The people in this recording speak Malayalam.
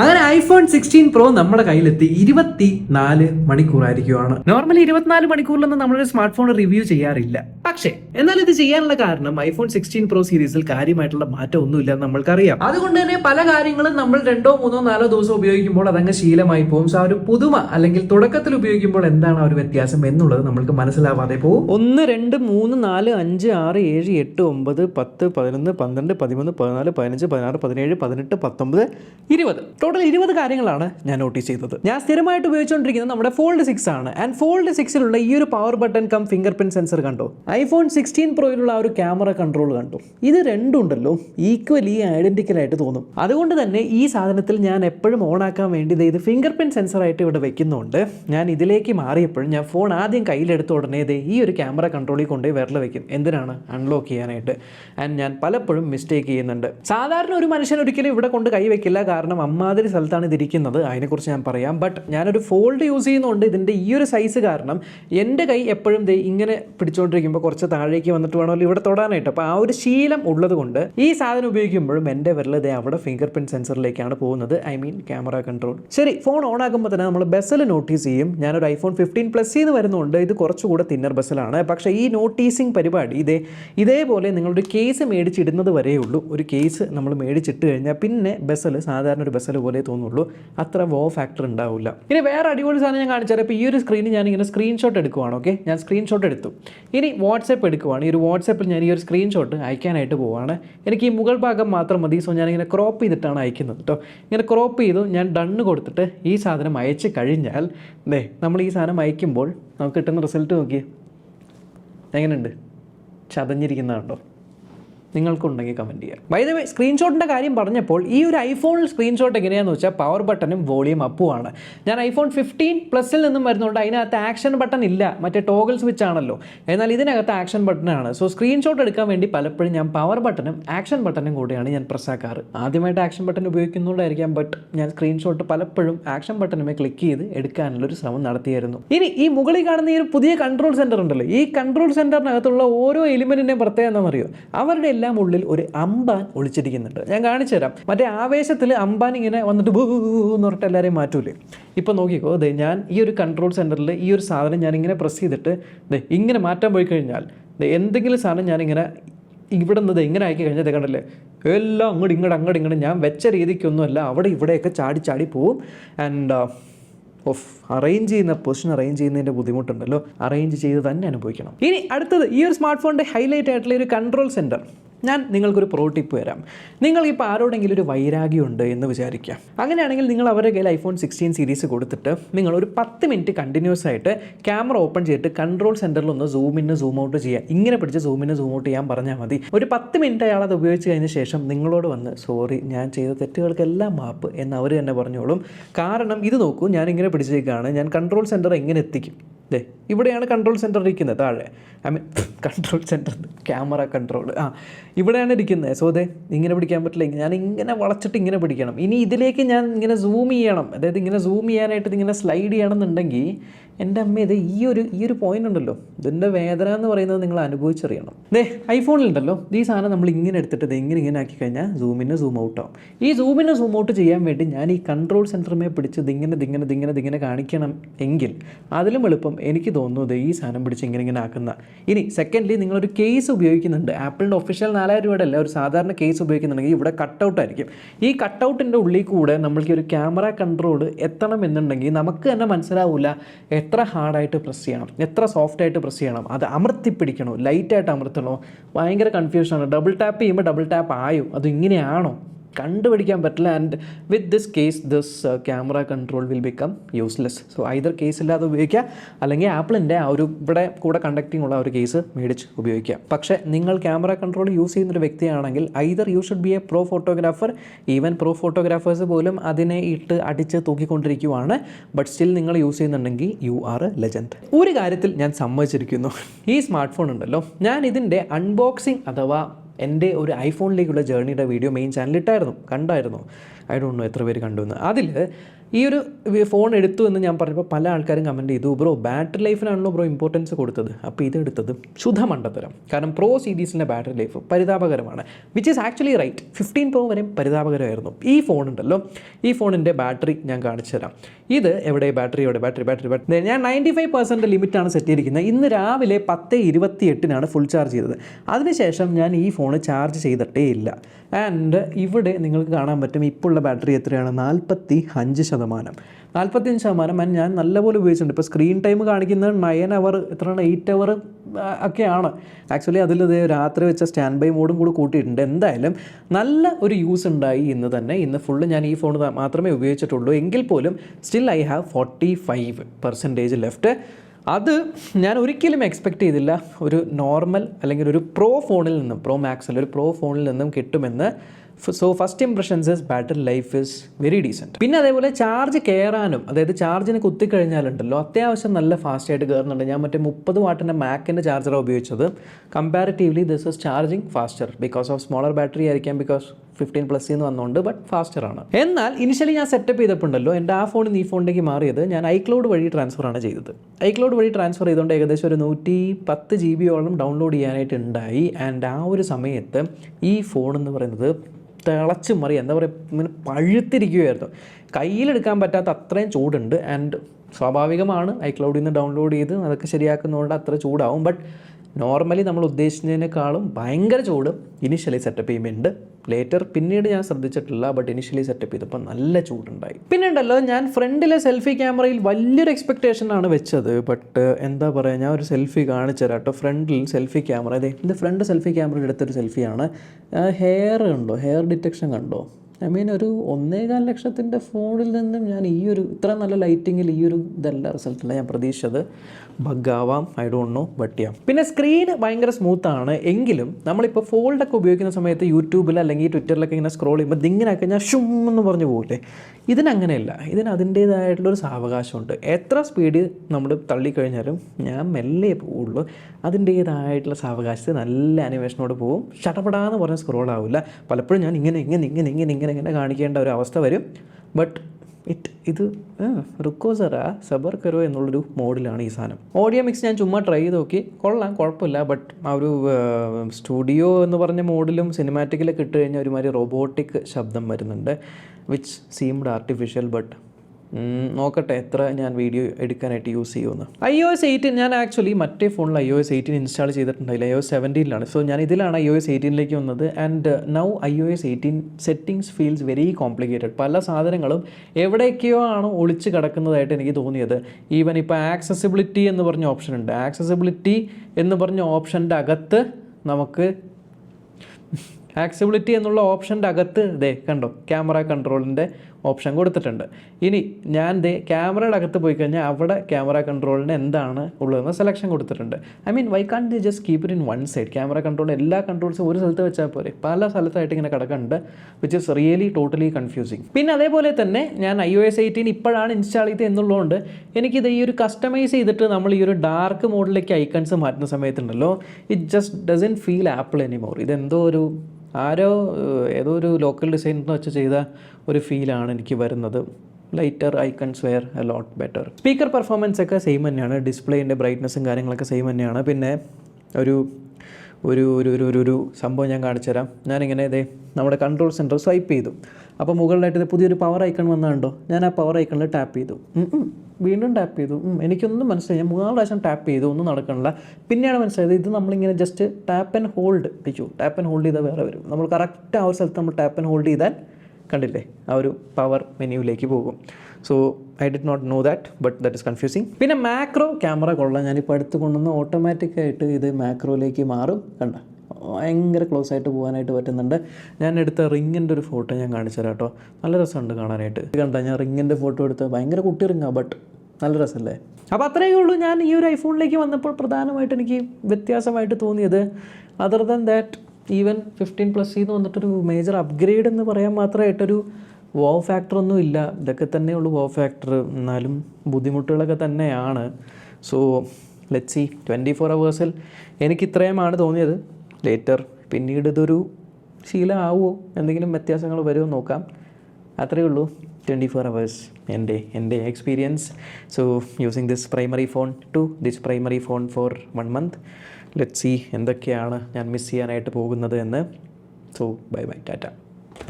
അങ്ങനെ ഐഫോൺ സിക്സ്റ്റീൻ പ്രോ നമ്മുടെ കയ്യിലെത്തി ഇരുപത്തി നാല് മണിക്കൂറായിരിക്കുവാണ്. നോർമലി ഇരുപത്തിനാല് മണിക്കൂറിലൊന്നും നമ്മളൊരു സ്മാർട്ട് ഫോൺ റിവ്യൂ ചെയ്യാറില്ല. പക്ഷേ എന്നാൽ ഇത് ചെയ്യാനുള്ള കാരണം ഐഫോൺ സിക്സ്റ്റീൻ പ്രോ സീരീസിൽ കാര്യമായിട്ടുള്ള മാറ്റം ഒന്നുമില്ല എന്ന് നമ്മൾക്കറിയാം. അതുകൊണ്ട് തന്നെ പല കാര്യങ്ങളും നമ്മൾ രണ്ടോ മൂന്നോ നാലോ ദിവസം ഉപയോഗിക്കുമ്പോൾ അതങ്ങ് ശീലമായി പോകും സോ ആ ഒരു പുതുമ അല്ലെങ്കിൽ തുടക്കത്തിൽ ഉപയോഗിക്കുമ്പോൾ എന്താണ് ആ ഒരു വ്യത്യാസം എന്നുള്ളത് നമ്മൾക്ക് മനസ്സിലാവാതെ പോകും ഒന്ന് രണ്ട് മൂന്ന് നാല് അഞ്ച് ആറ് ഏഴ് എട്ട് ഒമ്പത് പത്ത് പതിനൊന്ന് പന്ത്രണ്ട് പതിമൂന്ന് പതിനാല് പതിനഞ്ച് പതിനാറ് പതിനേഴ് പതിനെട്ട് പത്തൊമ്പത് ഇരുപത്. ടോട്ടൽ ഇരുപത് കാര്യങ്ങളാണ് ഞാൻ നോട്ടീസ് ചെയ്തത്. ഞാൻ സ്ഥിരമായിട്ട് ഉപയോഗിച്ചുകൊണ്ടിരിക്കുന്നത് നമ്മുടെ ഫോൾഡ് സിക്സ് ആണ്. ആൻഡ് ഫോൾഡ് സിക്സിലുള്ള ഈ ഒരു power button cum fingerprint sensor കണ്ടോ ഐഫോൺ സിക്സ്റ്റീൻ പ്രോയിലുള്ള ആ ഒരു ക്യാമറ കൺട്രോൾ കണ്ടു. ഇത് രണ്ടുണ്ടല്ലോ ഈക്വലി ഐഡന്റിക്കൽ ആയിട്ട് തോന്നും. അതുകൊണ്ട് തന്നെ ഈ സാധനത്തിൽ ഞാൻ എപ്പോഴും ഓൺ ആക്കാൻ വേണ്ടി ഇത് ഫിംഗർ സെൻസർ ആയിട്ട് ഇവിടെ വെക്കുന്നുണ്ട്. ഞാൻ ഇതിലേക്ക് മാറിയപ്പോഴും ഞാൻ ഫോൺ ആദ്യം കയ്യിലെടുത്ത ഉടനെ ഇത് ഈ ഒരു ക്യാമറ കൺട്രോളിൽ കൊണ്ടുപോയി വിരൽ വെക്കും എന്തിനാണ്? അൺലോക്ക് ചെയ്യാനായിട്ട്. ആൻഡ് ഞാൻ പലപ്പോഴും മിസ്റ്റേക്ക് ചെയ്യുന്നുണ്ട്. സാധാരണ ഒരു മനുഷ്യൻ ഒരിക്കലും ഇവിടെ കൊണ്ട് കൈ വെക്കില്ല. കാരണം അമ്മാതിരി സ്ഥലത്താണ് ഇതിരിക്കുന്നത്. അതിനെക്കുറിച്ച് ഞാൻ പറയാം. ബട്ട് ഞാനൊരു ഫോൾഡ് യൂസ് ചെയ്യുന്നതുകൊണ്ട് ഇതിന്റെ ഈ ഒരു സൈസ് കാരണം എന്റെ കൈ എപ്പോഴും ഇങ്ങനെ പിടിച്ചുകൊണ്ടിരിക്കുമ്പോൾ കുറച്ച് താഴേക്ക് വന്നിട്ട് വേണമല്ലോ ഇവിടെ തൊടാനായിട്ട്. അപ്പോൾ ആ ഒരു ശീലം ഉള്ളതുകൊണ്ട് ഈ സാധനം ഉപയോഗിക്കുമ്പോഴും എന്റെ വിരൽ ദേ അവിടെ ഫിംഗർ പ്രിന്റ് സെൻസറിലേക്കാണ് പോകുന്നത്. ഐ മീൻ ക്യാമറ കൺട്രോൾ ശരി ഫോൺ ഓൺ ആക്കുമ്പോൾ തന്നെ നമ്മൾ ബസ്സിൽ നോട്ടീസ് ചെയ്യും. ഞാനൊരു ഐഫോൺ ഫിഫ്റ്റീൻ പ്ലസ് എന്ന് വരുന്നുണ്ട് ഇത് കുറച്ചുകൂടെ തിന്നർ ബസ്സിലാണ് പക്ഷേ ഈ നോട്ടീസിങ് പരിപാടി ഇതേ ഇതേപോലെ നിങ്ങളൊരു കേസ് മേടിച്ചിടുന്നത് വരെയുള്ളൂ. ഒരു കേസ് നമ്മൾ മേടിച്ചിട്ട് കഴിഞ്ഞാൽ പിന്നെ ബസ്സിൽ സാധാരണ ഒരു ബസ്സിൽ പോലെ തോന്നുള്ളൂ. അത്ര വോ ഫാക്ടർ ഉണ്ടാവില്ല. ഇനി വേറെ അടിപൊളി സാധനം ഞാൻ കാണിച്ചാൽ ഇപ്പോൾ ഈ ഒരു സ്ക്രീനിൽ ഞാൻ ഇങ്ങനെ സ്ക്രീൻഷോട്ട് എടുക്കുവാണ് ഓക്കെ ഞാൻ സ്ക്രീൻഷോട്ട് എടുത്തു. ഇനി വാട്സപ്പ് എടുക്കുവാണ്. ഈ ഒരു വാട്സപ്പിൽ ഞാൻ ഈ ഒരു സ്ക്രീൻഷോട്ട് അയക്കാനായിട്ട് പോവാണ്. എനിക്ക് ഈ മുകൾ ഭാഗം മാത്രം മതി സോ ഞാനിങ്ങനെ ക്രോപ്പ് ചെയ്തിട്ടാണ് അയക്കുന്നത് കേട്ടോ ഇങ്ങനെ ക്രോപ്പ് ചെയ്തു ഞാൻ ഡണ്ണ് കൊടുത്തിട്ട് ഈ സാധനം അയച്ച് കഴിഞ്ഞാൽ ദേ നമ്മൾ ഈ സാധനം അയക്കുമ്പോൾ നമുക്ക് കിട്ടുന്ന റിസൾട്ട് നോക്കിയേ. എങ്ങനെയുണ്ട്? ചതഞ്ഞിരിക്കുന്നതുണ്ടോ നിങ്ങൾക്കുണ്ടെങ്കിൽ കമന്റ് ചെയ്യാം. ദ വേ സ്ക്രീൻഷോട്ടിന്റെ കാര്യം പറഞ്ഞപ്പോൾ ഈ ഒരു ഐഫോണിൽ സ്ക്രീൻഷോട്ട് എങ്ങനെയാണെന്ന് വെച്ചാൽ പവർ ബട്ടണും വോളിയം അപ്പുമാണ് ഞാൻ ഐഫോൺ ഫിഫ്റ്റീൻ പ്ലസിൽ നിന്നും വരുന്നുണ്ട് അതിനകത്ത് ആക്ഷൻ ബട്ടൺ ഇല്ല. മറ്റേ ടോഗിൾ സ്വിച്ച് ആണല്ലോ. എന്നാൽ ഇതിനകത്ത് ആക്ഷൻ ബട്ടണാണ് സോ സ്ക്രീൻഷോട്ട് എടുക്കാൻ വേണ്ടി പലപ്പോഴും ഞാൻ പവർ ബട്ടണും ആക്ഷൻ ബട്ടണും കൂടെയാണ് ഞാൻ പ്രസ് ആക്കാറ്. ആദ്യമായിട്ട് ആക്ഷൻ ബട്ടൺ ഉപയോഗിക്കുന്നതുകൊണ്ടായിരിക്കാം ബട്ട് ഞാൻ സ്ക്രീൻഷോട്ട് പലപ്പോഴും ആക്ഷൻ ബട്ടണുമേ ക്ലിക്ക് ചെയ്ത് എടുക്കാനുള്ള ഒരു ശ്രമം നടത്തിയായിരുന്നു. ഇനി ഈ മുകളിൽ കാണുന്ന ഈ ഒരു പുതിയ കൺട്രോൾ സെന്റർ ഉണ്ടല്ലോ. ഈ കൺട്രോൾ സെന്ററിനകത്തുള്ള ഓരോ എലിമെന്റിന്റെയും പ്രത്യേകത എന്താണെന്നറിയോ? അവരുടെ ഉള്ളിൽ ഒരു അമ്പാൻ ഒളിച്ചിരിക്കുന്നുണ്ട്. ഞാൻ കാണിച്ചു തരാം. മറ്റേ ആവേശത്തിൽ അമ്പാൻ ഇങ്ങനെ വന്നിട്ട് ബൂ എന്ന് പറഞ്ഞിട്ട് എല്ലാവരെയും മാറ്റൂലേ? ഇപ്പം നോക്കിക്കോ അതെ ഞാൻ ഈ ഒരു കൺട്രോൾ സെന്ററിൽ ഈ ഒരു സാധനം ഞാൻ ഇങ്ങനെ പ്രസ് ചെയ്തിട്ട് ഇങ്ങനെ മാറ്റാൻ പോയി കഴിഞ്ഞാൽ എന്തെങ്കിലും സാധനം ഞാനിങ്ങനെ ഇവിടെ നിന്ന് ഇങ്ങനെ ആക്കി കഴിഞ്ഞാൽ കണ്ടല്ലേ? എല്ലാം അങ്ങോട്ട് ഇങ്ങോട്ട് അങ്ങോട്ട് ഇങ്ങോട്ട് ഞാൻ വെച്ച രീതിക്കൊന്നുമല്ല അവിടെ ഇവിടെയൊക്കെ ചാടി ചാടി പോവും. ആൻഡ് ഓഫ് അറേഞ്ച് ചെയ്യുന്ന പൊസിഷൻ അറേഞ്ച് ചെയ്യുന്നതിന്റെ ബുദ്ധിമുട്ടുണ്ടല്ലോ. അറേഞ്ച് ചെയ്ത് തന്നെ അനുഭവിക്കണം. ഇനി അടുത്തത് ഈ ഒരു സ്മാർട്ട് ഫോണിന്റെ ഹൈലൈറ്റ് ആയിട്ടുള്ള ഒരു കൺട്രോൾ സെന്റർ ഞാൻ നിങ്ങൾക്കൊരു പ്രോ ടിപ്പ് തരാം. നിങ്ങൾ ഇപ്പോൾ ആരോടെങ്കിലും ഒരു വൈരാഗ്യമുണ്ട് എന്ന് വിചാരിക്കാം അങ്ങനെയാണെങ്കിൽ നിങ്ങൾ അവരുടെ കയ്യിൽ ഐഫോൺ സിക്സ്റ്റീൻ സീരീസ് കൊടുത്തിട്ട് നിങ്ങൾ ഒരു പത്ത് മിനിറ്റ് കണ്ടിന്യൂസ് ആയിട്ട് ക്യാമറ ഓപ്പൺ ചെയ്തിട്ട് കൺട്രോൾ സെന്ററിൽ ഒന്ന് സൂം സൂം ഔട്ട് ചെയ്യുക. ഇങ്ങനെ പിടിച്ച് സൂം സൂം ഔട്ട് ചെയ്യാൻ പറഞ്ഞാൽ മതി. ഒരു പത്ത് മിനിറ്റ് അയാൾ അത് ഉപയോഗിച്ച് കഴിഞ്ഞ ശേഷം നിങ്ങളോട് വന്ന് സോറി ഞാൻ ചെയ്ത തെറ്റുകൾക്കെല്ലാം മാപ്പ് എന്ന് അവർ തന്നെ പറഞ്ഞോളും. കാരണം ഇത് നോക്കൂ ഞാൻ ഇങ്ങനെ പിടിച്ചേക്കാണ്. ഞാൻ കൺട്രോൾ സെന്റർ എങ്ങനെ എത്തിക്കും. ദേ ഇവിടെയാണ് കൺട്രോൾ സെന്റർ ഇരിക്കുന്നത് താഴെ. I mean control centre camera control ആ ഇവിടെയാണ് ഇരിക്കുന്നത്. സോ ദേ ഇങ്ങനെ പിടിക്കാൻ പറ്റില്ല. ഞാൻ ഇങ്ങനെ വളച്ചിട്ട് ഇങ്ങനെ പിടിക്കണം. ഇനി ഇതിലേക്ക് ഞാൻ ഇങ്ങനെ സൂം ചെയ്യണം. അതായത് ഇങ്ങനെ സൂം ചെയ്യാനായിട്ട് ഇങ്ങനെ സ്ലൈഡ് ചെയ്യണമെന്നുണ്ടെങ്കിൽ എന്റെ അമ്മ ഇത് ഈ ഒരു ഈ ഒരു പോയിന്റ് ഉണ്ടല്ലോ. ഇതിന്റെ വേദന എന്ന് പറയുന്നത് നിങ്ങൾ അനുഭവിച്ചറിയണം. ദേ ഐഫോണിലുണ്ടല്ലോ ഈ സാധനം നമ്മൾ ഇങ്ങനെ എടുത്തിട്ട് ഇങ്ങനെ ഇങ്ങനെ ആക്കി കഴിഞ്ഞാൽ സൂമിന് സൂം ഔട്ട് ആവും. ഈ സൂമിന് സൂം ഔട്ട് ചെയ്യാൻ വേണ്ടി ഞാൻ ഈ കൺട്രോൾ സെന്ററുമേ പിടിച്ച് ഇതിങ്ങനെ ഇതിങ്ങനെ ഇതിങ്ങനെ ഇതിങ്ങനെ കാണിക്കണം എങ്കിൽ അതിലും എളുപ്പം എനിക്ക് തോന്നുന്നത് ഈ സാധനം പിടിച്ച് ഇങ്ങനെ ഇങ്ങനെ ആക്കുന്ന. ഇനി സെക്കൻഡ്ലി നിങ്ങളൊരു കേസ് ഉപയോഗിക്കുന്നുണ്ട്. ആപ്പിളിന്റെ ഒഫീഷ്യൽ നാലായിരം രൂപയുടെ അല്ല ഒരു സാധാരണ കേസ് ഉപയോഗിക്കുന്നുണ്ടെങ്കിൽ ഇവിടെ കട്ടൗട്ട് ആയിരിക്കും. ഈ കട്ടൗട്ടിന്റെ ഉള്ളിൽ കൂടെ നമ്മൾക്ക് ഒരു ക്യാമറ കൺട്രോൾ എത്തണം എന്നുണ്ടെങ്കിൽ നമുക്ക് തന്നെ മനസ്സിലാവില്ല എത്ര ഹാർഡായിട്ട് പ്രസ് ചെയ്യണം? എത്ര സോഫ്റ്റ് ആയിട്ട് പ്രസ് ചെയ്യണം? അത് അമർത്തി അമർത്തിപ്പിടിക്കണോ ലൈറ്റായിട്ട് അമർത്തണോ? ഭയങ്കര കൺഫ്യൂഷനാണ് ഡബിൾ ടാപ്പ് ചെയ്യുമ്പോൾ ഡബിൾ ടാപ്പ് ആയോ? അത് ഇങ്ങനെയാണോ? കണ്ടുപിടിക്കാൻ പറ്റില്ല. And with this case this camera control will become useless so either case ഇല്ലാതെ ഉപയോഗിക്കുക അല്ലെങ്കിൽ ആപ്പിളിന്റെ ആ ഒരു ഇവിടെ കൂടെ കണ്ടക്റ്റിംഗ് ഉള്ള ഒരു കേസ് മേടിച്ച് ഉപയോഗിക്കുക. പക്ഷേ നിങ്ങൾ ക്യാമറ കൺട്രോൾ യൂസ് ചെയ്യുന്നൊരു വ്യക്തിയാണെങ്കിൽ either you should be a pro photographer even pro photographers പോലും അതിനെ ഇട്ട് അടിച്ച് തൂക്കിക്കൊണ്ടിരിക്കുവാണ്. ബട്ട് സ്റ്റിൽ നിങ്ങൾ യൂസ് ചെയ്യുന്നുണ്ടെങ്കിൽ യു ആർ ലെജൻഡ് ഒരു കാര്യത്തിൽ ഞാൻ സമ്മതിച്ചിരിക്കുന്നു. ഈ സ്മാർട്ട് ഫോൺ ഉണ്ടല്ലോ. ഞാൻ ഇതിന്റെ അൺബോക്സിങ് അഥവാ എന്റെ ഒരു ഐഫോണിലേക്കുള്ള ജേർണിയുടെ വീഡിയോ മെയിൻ ചാനലിൽ ഇട്ടായിരുന്നു. കണ്ടായിരുന്നു? ഐ ഡോണ്ട് നോ എത്ര പേര് കണ്ടു എന്ന് അതിൽ ഈ ഒരു ഫോൺ എടുത്തു എന്ന് ഞാൻ പറഞ്ഞപ്പോൾ പല ആൾക്കാരും കമന്റ് ചെയ്തു ബ്രോ ബാറ്ററി ലൈഫിനാണല്ലോ ബ്രോ ഇമ്പോർട്ടൻസ് കൊടുത്തത്. അപ്പോൾ ഇതെടുത്തത് ശുദ്ധമണ്ടത്തരം ശുദ്ധ മണ്ടത്തരം കാരണം പ്രോ സീരീസിന്റെ ബാറ്ററി ലൈഫ് പരിതാപകരമാണ്. Which is actually right fifteen pro വരെ പരിതാപകരമായിരുന്നു. ഈ ഫോൺ ഉണ്ടല്ലോ. ഈ ഫോണിന്റെ ബാറ്ററി ഞാൻ കാണിച്ചു തരാം. ഇത് എവിടെ? ബാറ്ററി എവിടെ? ബാറ്ററി ബാറ്ററി ബാറ്ററി ഞാൻ നയന്റി ഫൈവ് പെർസെന്റ് ലിമിറ്റാണ് സെറ്റ് ചെയ്തിരിക്കുന്നത്. ഇന്ന് രാവിലെ പത്ത് ഇരുപത്തി എട്ടിനാണ് ഫുൾ ചാർജ് ചെയ്തത്. അതിനുശേഷം ഞാൻ ഈ ഫോൺ ചാർജ് ചെയ്തിട്ടേ ഇല്ല. ആൻഡ് ഇവിടെ നിങ്ങൾക്ക് കാണാൻ പറ്റും ഇപ്പോൾ ഉള്ള ബാറ്ററി എത്രയാണ്? നാൽപ്പത്തി അഞ്ച് ശതമാനം. നാൽപ്പത്തിയഞ്ച് ശതമാനം. and ഞാൻ നല്ലപോലെ ഉപയോഗിച്ചിട്ടുണ്ട്. ഇപ്പോൾ സ്ക്രീൻ ടൈം കാണിക്കുന്നത് നയൻ അവർ എത്രയാണ് എയ്റ്റ് അവർ ഒക്കെയാണ്. ആക്ച്വലി അതിൽ രാത്രി വെച്ച സ്റ്റാൻഡ് ബൈ മോഡും കൂടി കൂട്ടിയിട്ടുണ്ട്. എന്തായാലും നല്ല ഒരു യൂസ് ഉണ്ടായി ഇന്ന് തന്നെ. ഇന്ന് ഫുള്ള് ഞാൻ ഈ ഫോൺ മാത്രമേ ഉപയോഗിച്ചിട്ടുള്ളൂ. എങ്കിൽ പോലും still I have forty five percentage left അത് ഞാൻ ഒരിക്കലും എക്സ്പെക്ട് ചെയ്തില്ല. ഒരു നോർമൽ അല്ലെങ്കിൽ ഒരു പ്രോ ഫോണിൽ നിന്നും പ്രോ മാക്സിൽ ഒരു പ്രോ ഫോണിൽ നിന്നും കിട്ടുമെന്ന് so first impressions is battery life is very decent പിന്നെ അതേപോലെ ചാർജ് കയറാനും അതായത് ചാർജിന് കുത്തിക്കഴിഞ്ഞാലുണ്ടല്ലോ അത്യാവശ്യം നല്ല ഫാസ്റ്റ് ആയിട്ട് കയറുന്നുണ്ട് ഞാൻ മറ്റേ മുപ്പത് വാട്ടിന്റെ മാക്കിന്റെ ചാർജറാണ് ഉപയോഗിച്ചത്. Comparatively this is charging faster because of smaller battery ആയിരിക്കാം ബിക്കോസ് ഫിഫ്റ്റീൻ പ്ലസ് എന്ന് വന്നുകൊണ്ട് ബട്ട് ഫാസ്റ്റർ ആണ്. എന്നാൽ ഇനിഷ്യലി ഞാൻ സെറ്റപ്പ് ചെയ്തിട്ടുണ്ടല്ലോ എന്റെ ആ ഫോണിൽ നിന്ന് ഈ ഫോണിലേക്ക് മാറിയത് ഞാൻ ഐക്ലൗഡ് വഴി ട്രാൻസ്ഫർ ആണ് ചെയ്തത്. ഐക്ലൗഡ് വഴി ട്രാൻസ്ഫർ ചെയ്തുകൊണ്ട് ഏകദേശം ഒരു നൂറ്റി പത്ത് ജി ബിയോളം ഡൗൺലോഡ് ചെയ്യാനായിട്ട് ഉണ്ടായി ആൻഡ് ആ ഒരു സമയത്ത് ഈ ഫോൺ എന്ന് പറയുന്നത് തിളച്ച് മറി എന്താ പറയുക ഇങ്ങനെ പഴുത്തിരിക്കുകയായിരുന്നു. കയ്യിലെടുക്കാൻ പറ്റാത്ത അത്രയും ചൂടുണ്ട്. ആൻഡ് സ്വാഭാവികമാണ് ഐക്ലൗഡിൽ നിന്ന് ഡൗൺലോഡ് ചെയ്ത് അതൊക്കെ ശരിയാക്കുന്നതുകൊണ്ട് അത്ര ചൂടാവും. ബട്ട് നോർമലി നമ്മൾ ഉദ്ദേശിച്ചതിനേക്കാളും ഭയങ്കര ചൂട് ഇനിഷ്യലി സെറ്റപ്പ് ചെയ്യുമ്പോണ്ട് ലേറ്റർ പിന്നീട് ഞാൻ ശ്രദ്ധിച്ചിട്ടില്ല ബട്ട് ഇനിഷ്യലി സെറ്റപ്പ് ചെയ്തപ്പോൾ നല്ല ചൂടുണ്ടായി. പിന്നെ ഉണ്ടല്ലോ ഞാൻ ഫ്രണ്ടിലെ സെൽഫി ക്യാമറയിൽ വലിയൊരു എക്സ്പെക്റ്റേഷൻ ആണ് വെച്ചത്. ബട്ട് എന്താ പറയുക ഞാൻ ഒരു സെൽഫി കാണിച്ചു തരാം കേട്ടോ. ഫ്രണ്ടിൽ സെൽഫി ക്യാമറ അതെ ഇത് ഫ്രണ്ട് സെൽഫി ക്യാമറ എടുത്തൊരു സെൽഫിയാണ് ഹെയർ ഉണ്ടോ ഹെയർ ഡിറ്റക്ഷൻ കണ്ടോ? ഐ മീൻ ഒരു ഒന്നേകാൽ ലക്ഷത്തിന്റെ ഫോണിൽ നിന്നും ഞാൻ ഈ ഒരു ഇത്ര നല്ല ലൈറ്റിങ്ങിൽ ഈ ഒരു ഇതല്ല റിസൾട്ടല്ല ഞാൻ പ്രതീക്ഷിച്ചത്. ബഗ്ഗാവാം ഐ ഡോണ്ട് നോ ബട്ട് പിന്നെ സ്ക്രീൻ ഭയങ്കര സ്മൂത്ത് ആണ്. എങ്കിലും നമ്മളിപ്പോൾ ഫോൾഡൊക്കെ ഉപയോഗിക്കുന്ന സമയത്ത് യൂട്യൂബിൽ അല്ലെങ്കിൽ ട്വിറ്ററിലൊക്കെ ഇങ്ങനെ സ്ക്രോൾ ചെയ്യുമ്പോൾ ഇതിങ്ങനെ കഴിഞ്ഞാൽ ഷും എന്ന് പറഞ്ഞു പോകില്ലേ ഇതിനങ്ങനെയല്ല. ഇതിന് അതിന്റേതായിട്ടുള്ളൊരു സാവകാശമുണ്ട്. എത്ര സ്പീഡ് നമ്മൾ തള്ളിക്കഴിഞ്ഞാലും ഞാൻ മെല്ലെ പോവുള്ളൂ. അതിന്റേതായിട്ടുള്ള സാവകാശത്തിൽ നല്ല അനിമേഷനോട് പോവും. ഷടപടാന്ന് പറഞ്ഞ് സ്ക്രോൾ ആവില്ല പലപ്പോഴും ഞാൻ ഇങ്ങനെ ഇങ്ങനെ ഇങ്ങനെ ഇങ്ങനെ ഇങ്ങനെ ഇങ്ങനെ കാണിക്കേണ്ട ഒരു അവസ്ഥ വരും. ബട്ട് ഇറ്റ് ഇത് റിക്കോസറാ സബർ കരോ എന്നുള്ളൊരു മോഡിലാണ് ഈ സാധനം. ഓഡിയോ മിക്സ് ഞാൻ ചുമ്മാ ട്രൈ ചെയ്ത് നോക്കി. കൊള്ളാം കുഴപ്പമില്ല. ബട്ട് ആ ഒരു സ്റ്റുഡിയോ എന്ന് പറഞ്ഞ മോഡിലും സിനിമാറ്റിക്കിലൊക്കെ ഇട്ട് കഴിഞ്ഞാൽ ഒരുമാതിരി റോബോട്ടിക് ശബ്ദം വരുന്നുണ്ട് വിച്ച് സീംഡ് ആർട്ടിഫിഷ്യൽ ബട്ട് നോക്കട്ടെ എത്ര ഞാൻ വീഡിയോ എടുക്കാനായിട്ട് യൂസ് ചെയ്യുമെന്ന്. ഐ ഒ എസ് എയ്റ്റീൻ ഞാൻ ആക്ച്വലി മറ്റേ ഫോണിൽ I O S eighteen install ചെയ്തിട്ടുണ്ടായില്ല I O S സെവന്റീനിലാണ് സോ ഞാൻ ഇതിലാണ് ഐ ഒ എസ് എയ്റ്റീനിലേക്ക് വന്നത്. And now I O S eighteen settings feels very complicated പല സാധനങ്ങളും എവിടെയൊക്കെയോ ആണ് ഒളിച്ച് കിടക്കുന്നതായിട്ട് എനിക്ക് തോന്നിയത്. ഈവൻ ഇപ്പോൾ ആക്സസിബിലിറ്റി എന്ന് പറഞ്ഞ ഓപ്ഷൻ ഉണ്ട്. ആക്സസിബിലിറ്റി എന്ന് പറഞ്ഞ ഓപ്ഷന്റെ അകത്ത് നമുക്ക് ആക്സിബിലിറ്റി എന്നുള്ള ഓപ്ഷന്റെ അകത്ത് ഇതേ കണ്ടോ ക്യാമറ കൺട്രോളിന്റെ ഓപ്ഷൻ കൊടുത്തിട്ടുണ്ട്. ഇനി ഞാൻ ദേ ക്യാമറയുടെ അകത്ത് പോയി കഴിഞ്ഞാൽ അവിടെ ക്യാമറ കൺട്രോളിന് എന്താണ് ഉള്ളതെന്ന് സെലക്ഷൻ കൊടുത്തിട്ടുണ്ട്. I mean why can't they just keep it in one side camera control എല്ലാ കൺട്രോൾസും ഒരു സ്ഥലത്ത് വെച്ചാൽ പോരെ. പല സ്ഥലത്തായിട്ട് ഇങ്ങനെ കിടക്കുന്നുണ്ട് which is really totally confusing പിന്നെ അതേപോലെ തന്നെ ഞാൻ ഐ ഒ എസ് എയ്റ്റീൻ ഇപ്പോഴാണ് ഇൻസ്റ്റാൾ ചെയ്തത് എന്നുള്ളതുകൊണ്ട് എനിക്കിത് ഈ ഒരു കസ്റ്റമൈസ് ചെയ്തിട്ട് നമ്മൾ ഈ ഒരു ഡാർക്ക് മോഡിലേക്ക് ഐക്കൺസ് മാറ്റുന്ന സമയത്തുണ്ടല്ലോ. It just doesn't feel Apple anymore ഇതെന്തോ ഒരു ആരോ ഏതോ ഒരു ലോക്കൽ ഡിസൈൻ വെച്ച് ചെയ്ത ഒരു ഫീലാണ് എനിക്ക് വരുന്നത്. Lighter icons were a lot better speaker performance ഒക്കെ സെയിം തന്നെയാണ്. ഡിസ്പ്ലേന്റെ ബ്രൈറ്റ്നസ്സും കാര്യങ്ങളൊക്കെ സെയിം തന്നെയാണ്. പിന്നെ ഒരു ഒരു ഒരു ഒരു ഒരു ഒരു സംഭവം ഞാൻ കാണിച്ചു തരാം. ഞാനിങ്ങനെ ഇതേ നമ്മുടെ കൺട്രോൾ സെന്റർ സ്വൈപ്പ് ചെയ്തു. അപ്പോൾ മുകളിലായിട്ട് പുതിയൊരു പവർ ഐക്കൺ വന്നതുണ്ടോ ഞാൻ ആ പവർ ഐക്കണിൽ ടാപ്പ് ചെയ്തു. വീണ്ടും ടാപ്പ് ചെയ്തു. എനിക്കൊന്നും മനസ്സിലായി. ഞാൻ മൂന്നാൽ പ്രാവശ്യം ടാപ്പ് ചെയ്തു. ഒന്നും നടക്കണില്ല. പിന്നെയാണ് മനസ്സിലായത് ഇത് നമ്മളിങ്ങനെ ജസ്റ്റ് ടാപ്പ് ആൻഡ് ഹോൾഡ് പിച്ചു ടാപ്പ് ആൻഡ് ഹോൾഡ് ചെയ്താൽ വേറെ വരും. നമ്മൾ കറക്റ്റ് ആ ഒരു സ്ഥലത്ത് നമ്മൾ ടാപ്പ് ആൻഡ് ഹോൾഡ് ചെയ്താൽ കണ്ടില്ലേ? ആ ഒരു പവർ മെനുവിലേക്ക് പോകും. So I did not know that but that is confusing പിന്നെ മാക്രോ ക്യാമറ കൊള്ളാം. ഞാനിപ്പോൾ അടുത്ത് കൊണ്ടുവന്ന് ഓട്ടോമാറ്റിക്കായിട്ട് ഇത് മാക്രോയിലേക്ക് മാറും. കണ്ട? ഭയങ്കര ക്ലോസ് ആയിട്ട് പോകാനായിട്ട് പറ്റുന്നുണ്ട്. ഞാൻ എടുത്ത റിങ്ങിന്റെ ഒരു ഫോട്ടോ ഞാൻ കാണിച്ചു തരാം കേട്ടോ നല്ല രസമുണ്ട് കാണാനായിട്ട്. കണ്ട ഞാൻ റിങ്ങിന്റെ ഫോട്ടോ എടുത്ത് ഭയങ്കര കുട്ടി റിങ്ങാ ബട്ട് നല്ല രസമല്ലേ അപ്പോൾ അത്രയേ ഉള്ളൂ ഞാൻ ഈ ഒരു ഐഫോണിലേക്ക് വന്നപ്പോൾ പ്രധാനമായിട്ട് എനിക്ക് വ്യത്യാസമായിട്ട് തോന്നിയത് other than that even fifteen plus എന്ന് വന്നിട്ടൊരു മേജർ അപ്ഗ്രേഡ് എന്ന് പറയാൻ മാത്രമായിട്ടൊരു വോ ഫാക്ടർ ഒന്നും ഇല്ല. ഇതൊക്കെ തന്നെയുള്ളൂ വോ ഫാക്ടർ എന്നാലും ബുദ്ധിമുട്ടുകളൊക്കെ തന്നെയാണ്. So let see twenty four അവേഴ്സിൽ എനിക്ക് ഇത്രയുമാണ് തോന്നിയത്. ലേറ്റർ പിന്നീട് ഇതൊരു ശീലമാവുമോ? എന്തെങ്കിലും വ്യത്യാസങ്ങൾ വരുമോ നോക്കാം. അത്രയേ ഉള്ളൂ. ട്വന്റി ഫോർ അവേഴ്സ് എന്റെ എന്റെ experience so using this primary phone to this primary phone for one month let see എന്തൊക്കെയാണ് ഞാൻ മിസ് ചെയ്യാനായിട്ട് പോകുന്നത് എന്ന്. So bye bye Tata.